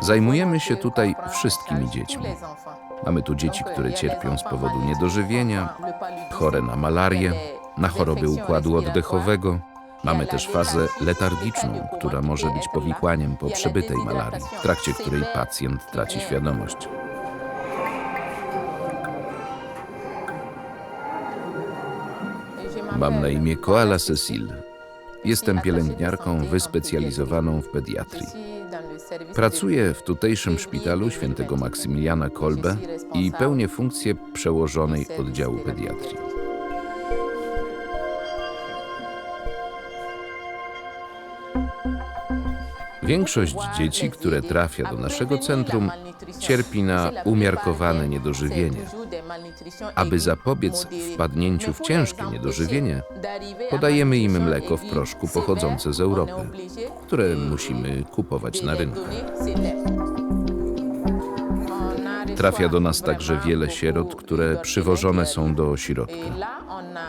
Zajmujemy się tutaj wszystkimi dziećmi. Mamy tu dzieci, które cierpią z powodu niedożywienia, chore na malarię, na choroby układu oddechowego. Mamy też fazę letargiczną, która może być powikłaniem po przebytej malarii, w trakcie której pacjent traci świadomość. Mam na imię Koala Cecil. Jestem pielęgniarką wyspecjalizowaną w pediatrii. Pracuję w tutejszym szpitalu świętego Maksymiliana Kolbe i pełnię funkcję przełożonej oddziału pediatrii. Większość dzieci, które trafia do naszego centrum, cierpi na umiarkowane niedożywienie. Aby zapobiec wpadnięciu w ciężkie niedożywienie, podajemy im mleko w proszku pochodzące z Europy, które musimy kupować na rynku. Trafia do nas także wiele sierot, które przywożone są do ośrodka.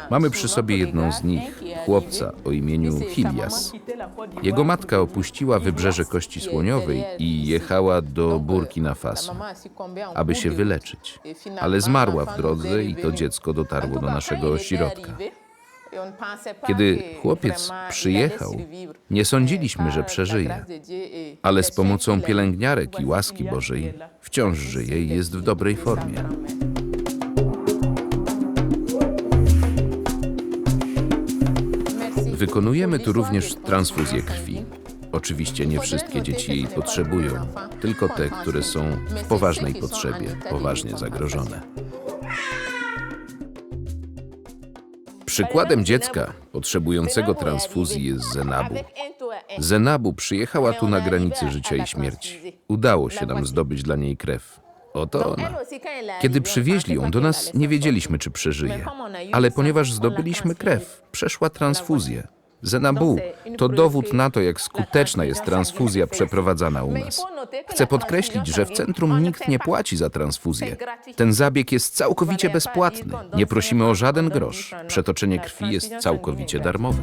Mamy przy sobie jedną z nich, chłopca o imieniu Hilias. Jego matka opuściła wybrzeże Kości Słoniowej i jechała do Burkina Faso, aby się wyleczyć. Ale zmarła w drodze i to dziecko dotarło do naszego ośrodka. Kiedy chłopiec przyjechał, nie sądziliśmy, że przeżyje, ale z pomocą pielęgniarek i łaski Bożej wciąż żyje i jest w dobrej formie. Wykonujemy tu również transfuzję krwi. Oczywiście nie wszystkie dzieci jej potrzebują, tylko te, które są w poważnej potrzebie, poważnie zagrożone. Przykładem dziecka potrzebującego transfuzji jest Zenabu. Zenabu przyjechała tu na granicy życia i śmierci. Udało się nam zdobyć dla niej krew. Oto ona. Kiedy przywieźli ją do nas, nie wiedzieliśmy, czy przeżyje. Ale ponieważ zdobyliśmy krew, przeszła transfuzję. Zenabu to dowód na to, jak skuteczna jest transfuzja przeprowadzana u nas. Chcę podkreślić, że w centrum nikt nie płaci za transfuzję. Ten zabieg jest całkowicie bezpłatny. Nie prosimy o żaden grosz. Przetoczenie krwi jest całkowicie darmowe.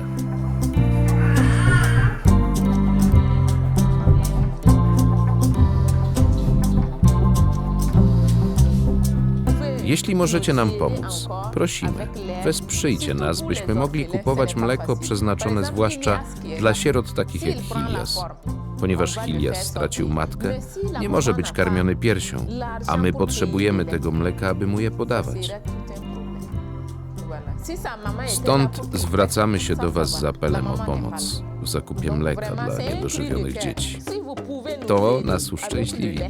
Jeśli możecie nam pomóc, prosimy, wesprzyjcie nas, byśmy mogli kupować mleko przeznaczone zwłaszcza dla sierot takich jak Hilias. Ponieważ Hilias stracił matkę, nie może być karmiony piersią, a my potrzebujemy tego mleka, aby mu je podawać. Stąd zwracamy się do Was z apelem o pomoc w zakupie mleka dla niedożywionych dzieci. To nas uszczęśliwi.